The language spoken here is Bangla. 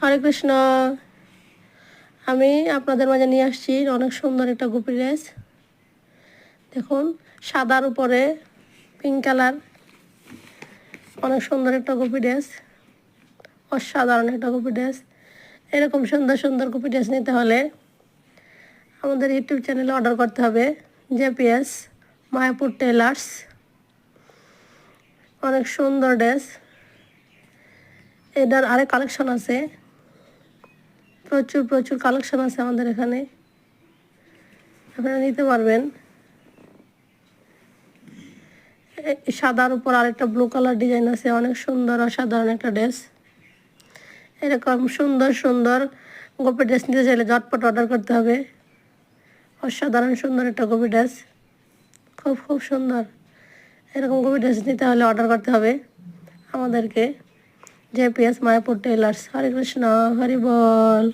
হরে কৃষ্ণ। আমি আপনাদের মাঝে নিয়ে আসছি অনেক সুন্দর একটা গুপি ড্রেস দেখুন, সাদার উপরে পিঙ্ক কালার অনেক সুন্দর একটা গুপি ড্রেস অসাধারণ একটা গুপি ড্রেস এরকম সুন্দর সুন্দর গুপি ড্রেস নিতে হলে আমাদের ইউটিউব চ্যানেলে অর্ডার করতে হবে জেপিএস মায়াপুর টেলার্স। অনেক সুন্দর ড্রেস। এটার আরেক কালেকশন আছে। প্রচুর প্রচুর কালেকশন আছে আমাদের এখানে। আপনারা নিতে পারবেন। সাদার উপর আরেকটা ব্লু কালার ডিজাইন আছে, অনেক সুন্দর, অসাধারণ একটা ড্রেস এরকম সুন্দর সুন্দর গোপি ড্রেস নিতে চাইলে ঝটপট অর্ডার করতে হবে। অসাধারণ সুন্দর একটা গোপি ড্রেস খুব খুব সুন্দর। এরকম গোপি ড্রেস নিতে হলে অর্ডার করতে হবে আমাদেরকে। জেপিএস মায়াপুর টেলার্স হরে কৃষ্ণ, হরি বল।